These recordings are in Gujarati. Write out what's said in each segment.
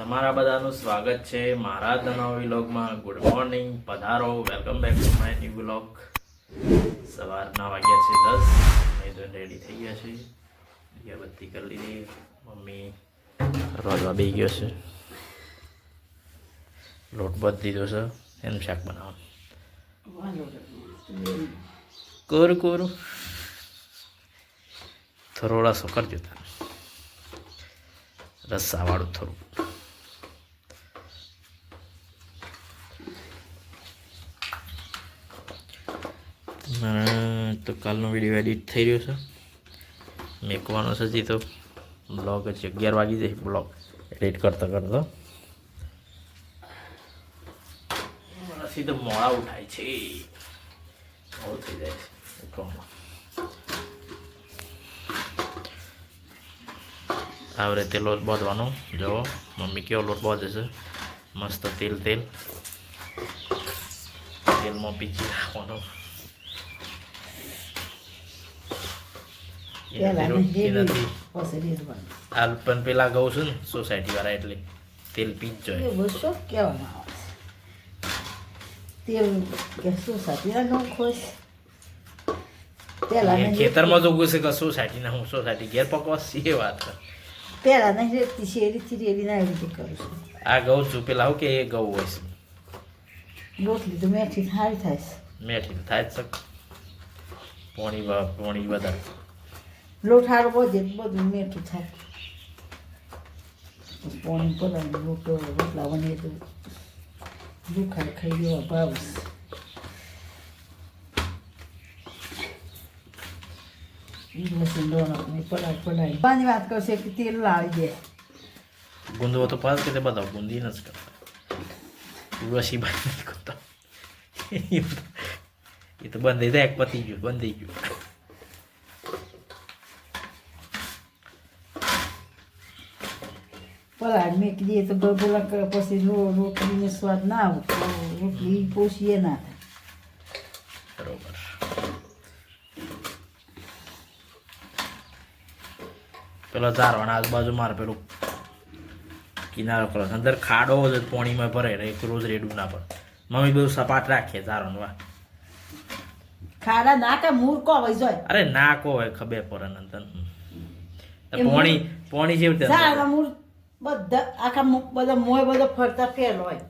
તમારા બધાનું સ્વાગત છે મારા તનાવ વિલોગમાં. ગુડ મોર્નિંગ પધારો. Welcome back to my new vlog સવારના વાગ્યા છે, દસ. મેં તો રેડી થઈ ગયા છે. દીવાબત્તી કરી લીધી. મમ્મી રોજવા બે ગયો છે. લોટ બધ દીધો છે. એનું શાક બનાવવાનું. કોરું કોરું. થોડોડા સો કરજો તારે રસ્સાવાળું થોડું. તો કાલનો વીડિયો એડિટ થઈ રહ્યો છે. મેકવાનો છે હજી તો. બ્લોગ જ અગિયાર વાગી જાય બ્લોગ એડિટ કરતા કરતા. સીધો મોડા ઉઠાય છે. મોડું થઈ જાય છે ઉઠવામાં. આવી રીતે લોટ બાંધવાનો. જુઓ, મમ્મી કેવો લોટ બાંધે છે. મસ્ત તેલ તેલ. તેલમાં પીચી નાખવાનો. આ પણ પેલા કહું છું ને સોસાયટી વાળા એટલે તેલ પી જ જોઈએ એ ખેતરમાં જો ઘૂસે કે સોસાયટીના? હું સોસાયટી ઘેર પકવાસ એ વાત પેલા નહીં રેતી શેરીથી રેડી ના રીતે કરું છું. આ ઘઉં છું પેલા હું કે એ ઘઉં હોય છે. રોટલી તો મેથી સારી થાય છે. મેઠી થાય જ શક પોણી પોણી વધારે. લોટ હારો બધે બધું મીઠું થાય. પાણી પલાળી લોટો રોટલા બને તો દુખાય, ખાઈ લેવા ભાવ. પાંચ વાત કરશે કે તેલ લાવી દે. ગુંદવો તો પાસ કે બધા ગુંદી નથી કરતા. ઉર્વશી બંધ કરતા. એ તો બંધ થઈ જાય, પતી ગયું, બંધ ગયું. પલાળી મેકી દઈએ તો બબલા પછી રોટલીનો સ્વાદ ના આવતો રોટલી પોષીએ ના થાય બરોબર પેલો ઝારવાના આજુબાજુ મારે પેલું કિનારો કરો અંદર ખાડો જ પોણીમાં ભરે એક રોજ રેડું ના પડે. મમ્મી બધું સપાટ રાખીએ ઝારવાનું વા ખાડા નાકે મૂર્ખો હોય જોય. અરે ના કો હોય ખબર પડે ને તને એ મૂળ- પોણી પોણી જેવી રીતે અંદર. સારા બધા આખા બધા મોય બધા ફરતા ફેર હોય.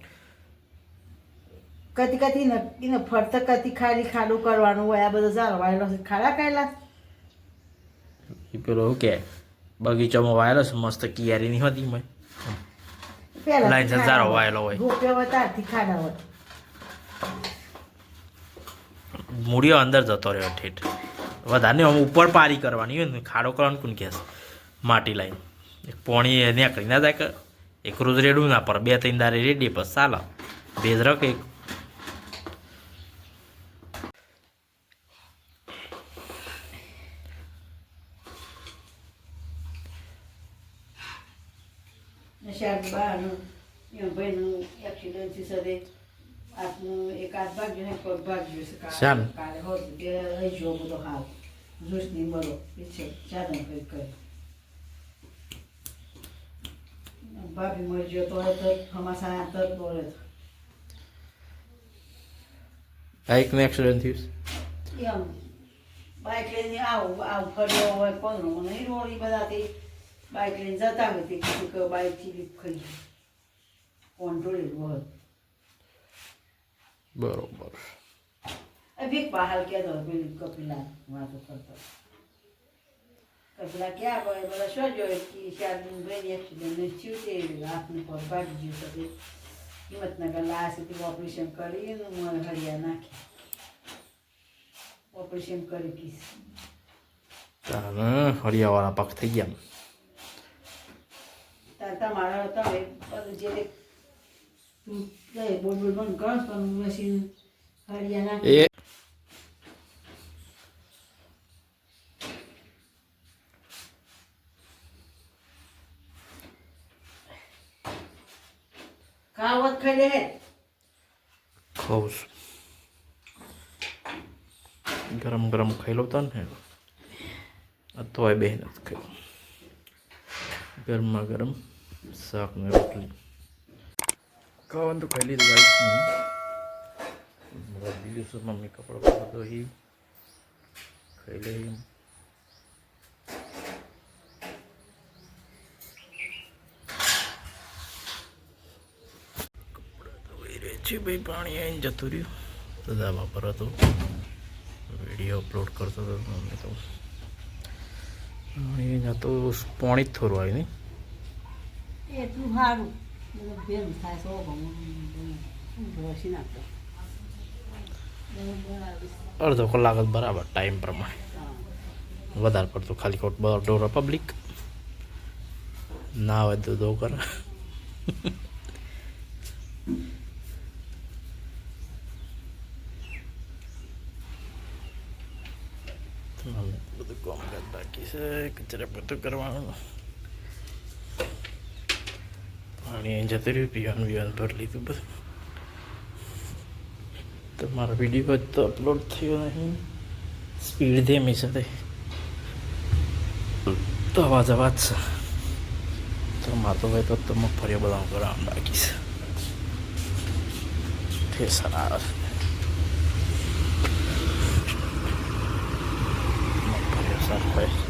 કતી કતી ને એને ફરતા કતી ખાલી ખાડું કરવાનું હોય આ બધા જાળવાયેલો વાયેલો છે ખાડા ખાયેલા પેલો કે બગીચામાં વાયેલો છે મસ્ત કિયારીની હતી મેં લાઈન સંસારો વાયેલો હોય. રૂપિયા ત્યારથી ખાડા હોય. મૂળિયો અંદર જતો રહ્યો ઠેઠ. વધારે ઉપર પારી કરવાની હોય ને ખાડો કરવાનું કોણ કહેશે માટી લાઈન. એક પોણી એ નીકળી ના જાય કે એક રોજ રેડું ના પર બે ત્રણ દારે રેડી પછી ચાલો. ભેજ રખ એક. ને પગ કાલે- હોત તે રહી ગયો બધો હાલ. જોશની મરો. ઈચ્છે ચાલો કઈ કરે. ભાભી મરી ગયો તો એ તો હમાસા તર બોલે બાઇકનું એક્સિડન્ટ થયું એમ. બાઇક લઈને આવું આવું ફર્યો હોય કોણ નહીં રોડી બધાથી બાઇક લઈને જતા હોય તે કીધું કે બાઇકથી લીપ ખાઈ કોણ જોડેલું હોય બરોબર. અભિક બહાર કહેતો હતો પેલી કપિલા વાતો કરતો. કપિલા ક્યાં ગયો બધા શું જોયું કે શારદીન ભાઈ એક્સિડન્ટ થયું તે હાથનું પગ ભાગી ગયું તો હિંમતનગર લાસીથી ઓપરેશન કરીને મને હરિયા નાખી ઓપરેશન કરી કીસ તારે હરિયાવાળા પાક થઈ ગયા તાર તમારા તમે બધું જે તે તું જઈ બોલ બોલ બંધ કરો પણ મશીન હરિયા નાખી એ ખાવત ખાઈ લે ખાઉં છું ગરમ ગરમ ખાઈ લો ને તોય બે નથી ખાઈ ગરમા ગરમ શાક ને રોટલી. ખાવાનું તો ખાઈ લીધું ગાઈસ બીજું શું મમ્મી કપડો કપડો ધોઈ ખાઈ લઈ છે ભાઈ, પાણી આવીને જતું રહ્યું. તો ધાબા પર હતો. વીડિયો અપલોડ કરતો હતો મમ્મી તો એ જતો પોણી જ થોડું આવી નહીં એટલું સારું. ભેરું થાય સો અડધો કલાક જ બરાબર ટાઈમ પ્રમાણે. વધારે પડતું ખાલી ખોટ ડોર પબ્લિક ના હોય તો દો કરે હવે બધું કામકાજ બાકી છે કચરા બધું કરવાનું. પાણી અહીં જતું રહ્યું, પીવાનું પીવાનું ભરી લીધું બધું તો મારો વીડિયો જ તો અપલોડ થયો નહીં. સ્પીડ ધીમી સાથે તો. અવાજ અવાજ છે. તો મારતો ભાઈ તો તમે ફરી બધા કરવાનું બાકી છે ઠેસર આવે છે. મગફળીઓ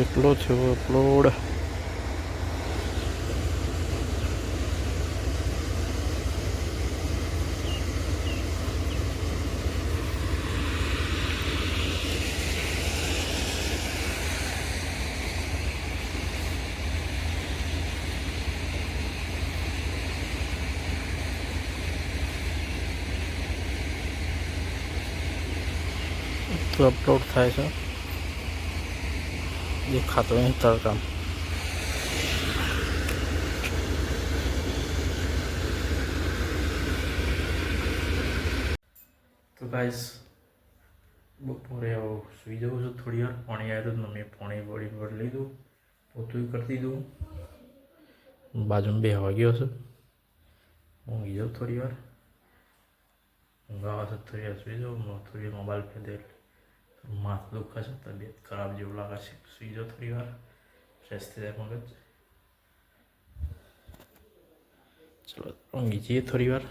કેટલો થયો અપલોડ? અપલોડ થાય છે. દેખાતો તડકામ તો ગાઈસ બપોરે આવો સુઈ જવું છું થોડી વાર પાણી આવ્યું મેં પાણી વળી ભરી લીધું પોતું કરી દીધું બાજુમાં બે વાગ્યો છે ઊંઘી જાઉં થોડી વાર ઊંઘાવા છે થોડી વાર સુઈ જાઉં થોડી મોબાઈલ ફેદે માથું દુખે તબિયત ખરાબ જેવું લાગે છે સુઈ જાઓ થોડી વાર ફ્રેશ થઈ જાય મગજ ચલો ઊંઘી જઈએ થોડી વાર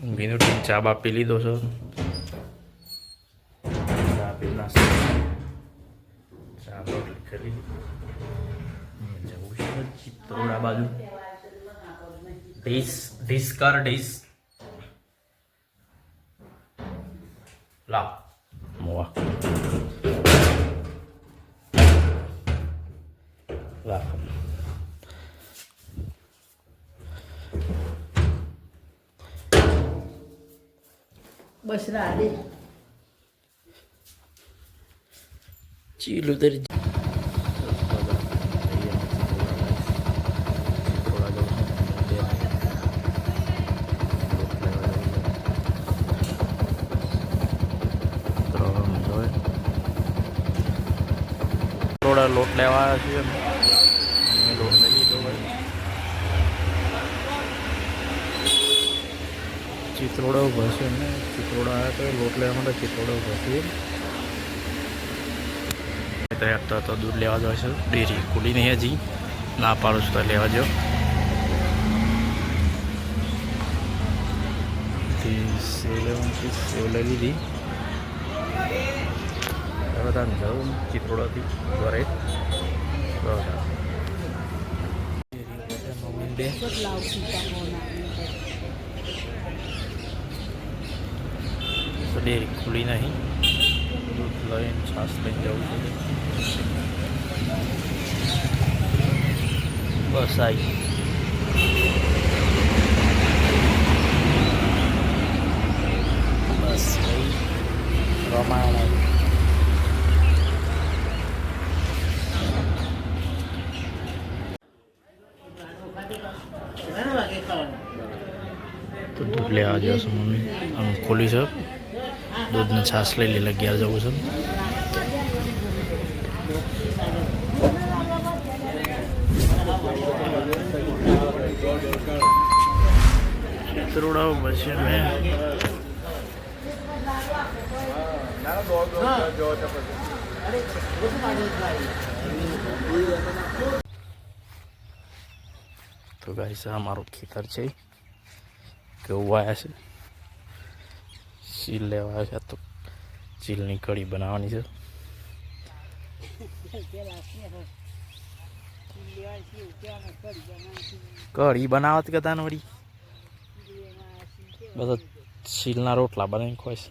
ઊંઘીનો ટીમ ચા બા લીધો છો ચા પી નાસ્તો ચા રોટલી કરી જવું બાજુ ડીશ ડીશ કર ડીશ લાવ મોવા લાવ બસ રાડે ચીલું તરી થોડા લોટ લેવા આવ્યા છીએ અમે લોટ લઈ લીધો ભાઈ ચિત્રોડો ઊભો છે ને ચિત્રોડો આવ્યા તો લોટ લેવા માટે ચિત્રોડો ઊભો છે. તૈયાર તો તો દૂધ લેવા જાય છે. ડેરી ખુલી નહીં હજી. ના પાડું છું તો લેવા જો સેવ લેવાની સેવ લઈ લીધી. બધા જવું જાઉં ચિત્રોડાથી ઘરે. બરાબર બે લાવ સીતાફળ તો ડેરી ખુલી નહીં. દૂધ લઈને છાશ લઈને જવું છે. બસ આવી ખાવાનું તો દૂધ લેવા જાવ છું મમ્મી. આમ ખોલી છે. દૂધને છાશ લઈ લે અગિયાર જવું છે. ચિત્રોડા તો ગાઈસ આ મારું ખેતર છે. કેવું આવ્યા છે? સીલ લેવા આવ્યા છે તો. ચીલની કઢી બનાવવાની છે. કઢી બનાવત કદાન વળી? બધા ચીલના રોટલા બનાવીને ખોઈશ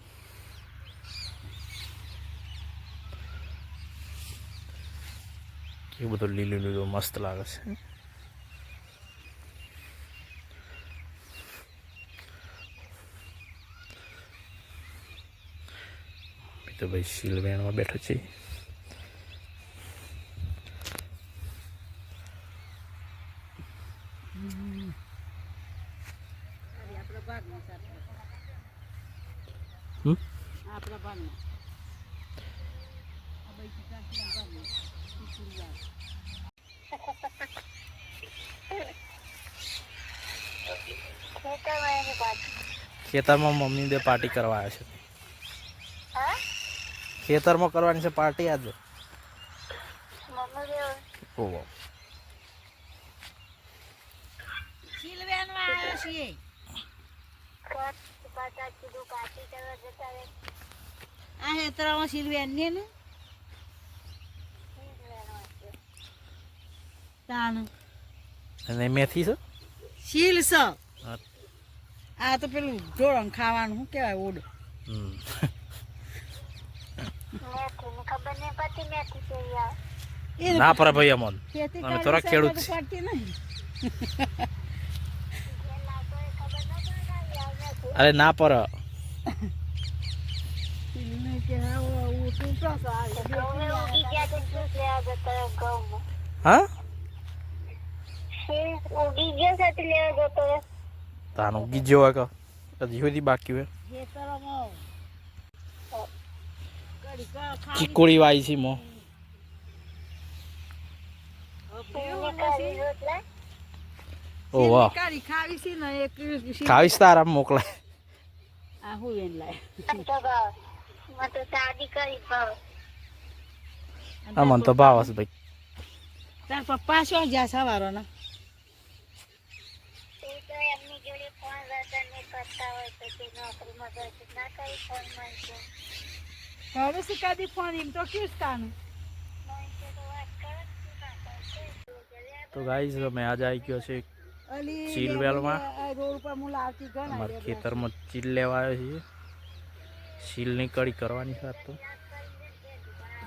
કેવું બધું લીલું લીલું મસ્ત લાગે છે. તો ભાઈ શીલ વેણમાં બેઠો છે. ખેતરમાં મમ્મી બે પાર્ટી કરવા આવ્યા છે. ખેતરમાં કરવાની છે પાર્ટી આજે? ઓહો આ હેતરામાં સિલવેન ને? ને તાણ. અને મેથી છે? શીલ આ તો પેલું જોડણ ખાવાનું શું કહેવાય ઓડ. હમ. ના પર ભાઈ અમન. અમે થોડા ખેડૂત અરે ના પર. હા ઓ તું તો હા? ઉગી ગયો તાનું હજી સુધી બાકી હોય. ચીકોડી વાઈ છે મો. ઓ વાહ. ખાવીશ તારા ભાવ મને તો ભાવ હશે ભાઈ. તાર પપ્પા શું જ્યાં સવારો ના? કરતા હોય તો તે નોકરીમાં ના કઈ ફોન મળશે હવે શીખાડી ફોન એમ તો કેવું તાનું મળશે તો ગાઈઝ મેં આજે આવી ગયો છે ચીલવેલમાં હું ખેતરમાં ચીલ લેવા આવ્યો છે શીલની કડી કરવાની છે તો.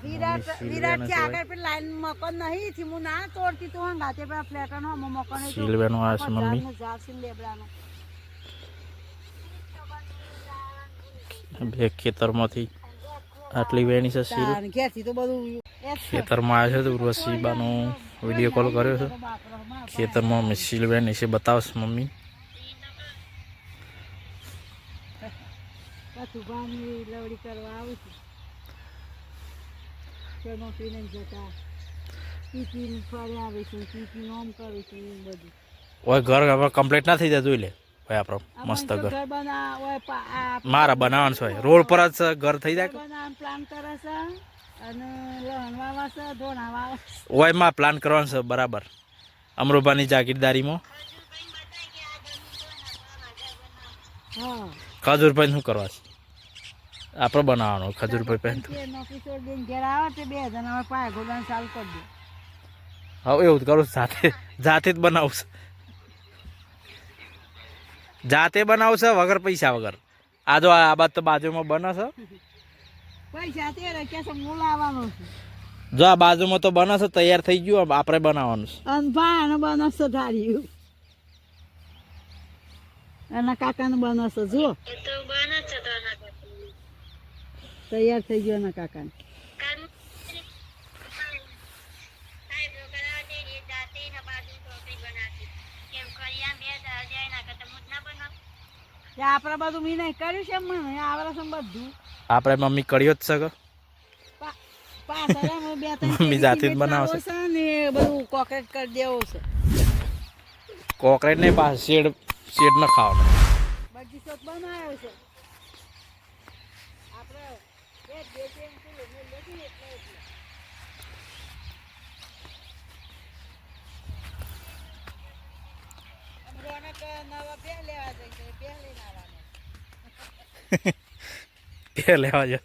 વિરાટ વિરાટ આગળ પેલી લાઈન મકાન નહીં થી હું ના તોડતી તું હંગાતે પેલા ફ્લેટ નો હમો મકાન છે મમ્મી. લેબડાનો. બે ખેતરમાંથી આટલી વેણી છે છે. ખેતરમાં આવ્યો છે તો ઉર્વશીબાનો વીડિયો કોલ કર્યો છે. ખેતરમાં અમે શીલ વેણી છે બતાવશ મમ્મી. ઘર કમ્પ્લીટ ના થઈ જતું એટલે લે. ભાઈ આપણો મસ્ત ઘર. મારા બનાવવાનું છે રોડ પર જ ઘર થઈ જાય. ઘર પ્લાન. ઓયમાં કરવાનું છે બરાબર. અમરોભાની જાગીરદારીમાં. હા. ખજૂરભાઈ શું કરવા છે? આપણે બનાવવાનું ખજૂરભાઈ પહેન હવે હવે એવું કરું છું, જાતે જ બનાવું જાતે બનાવશે વગર પૈસા વગર. આ જો આ બાદ તો બાજુમાં બને પૈસા તે રે કે છું જો આ બાજુમાં તો બને તૈયાર થઈ ગયું આપણે બનાવવાનું છે. અને બનશે અને બનાવશે ધાર્યું. એના કાકાને બનાવશે જુઓ. બને છે તૈયાર થઈ ગયો એના કાકાને. આપણે બધું મી નહીં કર્યું છે મને આવડે છે બધું. આપણે મમ્મી કર્યો જ છે કે? મમ્મી જાતે જ બનાવશે. ને બધું કોકરેટ કરી દેવું છે. કોકરેટ નહીં પાસ શેડ શેડ ન ખાવાનો. બગીચો બનાવ્યો છે. આપણે બે બે બે કિલો મેં લેતી એટલે એટલે આમ રોનક નવા બે લેવા જઈ છે બે લઈને આવવાના બે લેવા જો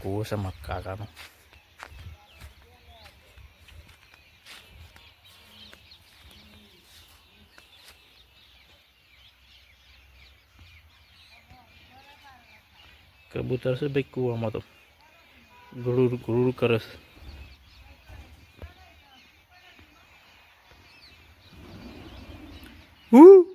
કૂવો છે મક્કાકાનો કબૂતર છે ભાઈ કૂવામાં તો ગુરુર ગુરુર કરે છે Woo!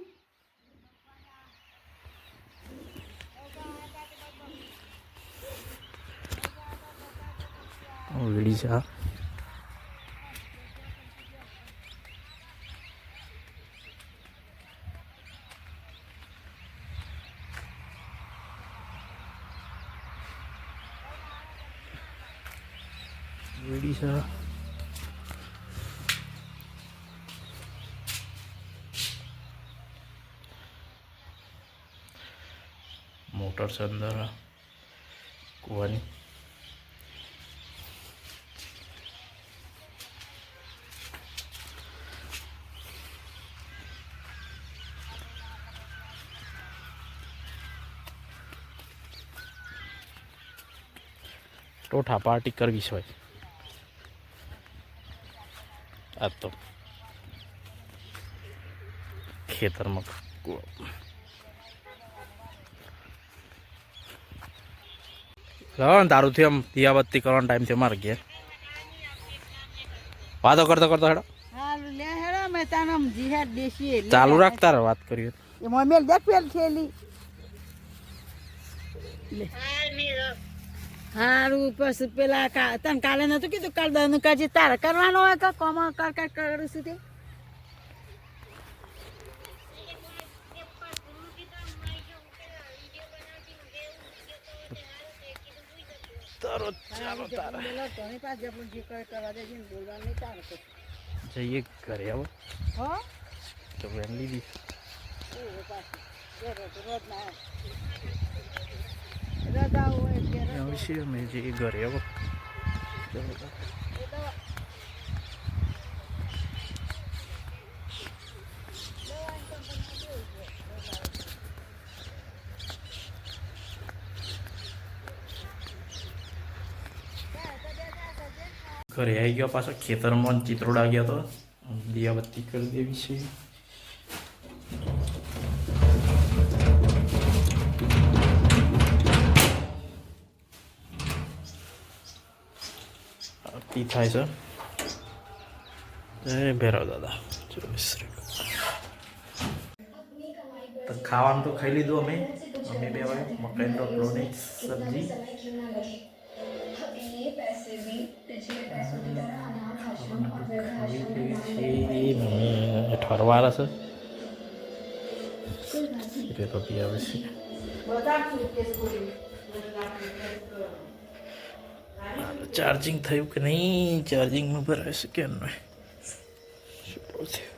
Oh, really, sir? Really, motor છે અંદર કૂવાની. ટોઠા પાર્ટી કરવી હોય આ તો ખેતરમાં કૂવો લાવો ને તારું થી આમ દિયાબત્તી કરવાનો ટાઈમ છે મારે ઘેર વાતો કરતો કરતો હેડો ચાલુ રાખતા તારે વાત કરી એમાં મેલ દેખ પેલ થેલી હા હારું પછી પેલા તને કાલે નતું કીધું કાલ દનું કાજી તારે કરવાનો હોય કે કોમ કર કર કરું છું તે નહીં તારે તો. જઈએ ઘરે આવો. હો? તો વેન લીધી રજા. અમે જઈએ ઘરે આવો. ઘરે આવી ગયો પાછો, ખેતરમાં ચિત્રોડા ગયો હતો દિયાબત્તી કરી દેવી છે. આરતી થાય છે. જય ભૈરવ દાદા તો ખાવાનું તો ખાઈ લીધું અમે. અમે બે મકાઈ રોટલોની સબ્જી. ઠરવાર એટલે તો રોટી આવે છે. ચાર્જિંગ થયું કે નહીં? ચાર્જિંગમાં ભરાય છે કે નહીં શું થયું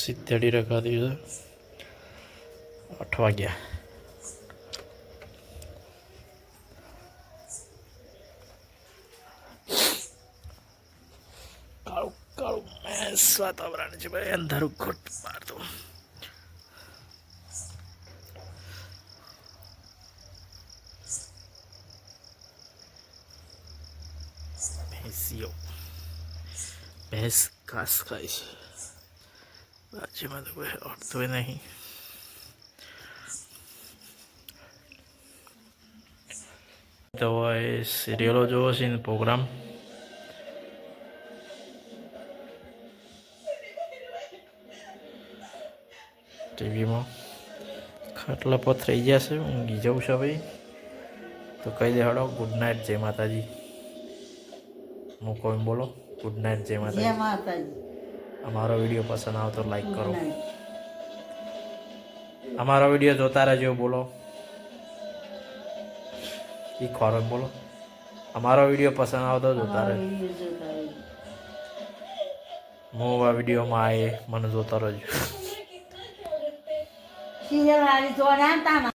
સિત્તેડી રખા દીધું આઠ વાગ્યા. વાતાવરણ છે ભાઈ અંધારું ખોટ મારતું ભેંસીઓ ભેંસ ઘાસ ખાય છે બાજુમાં તો કોઈ અડતું નહીં તો એ સિરિયલો જોવો છે ને પ્રોગ્રામ ટીવીમાં. ખાટલા પર થઈ ગયા છે ઊંઘી જવું છે ભાઈ તો કહી દે હડો ગુડ નાઇટ જય માતાજી. હું કોઈ બોલો? ગુડ નાઇટ જય માતાજી. અમારો વીડિયો પસંદ આવતો લાઈક કરો. અમારો વીડિયો જોતા રહેજો બોલો. એ ખોરાક બોલો. અમારો વીડિયો પસંદ આવતો જોતા રહે જોતા રહેજો. હું આ વિડીયોમાં આવીએ મને જોતા રહેજો. સિરિયલ વાળી જોવા ના તામાં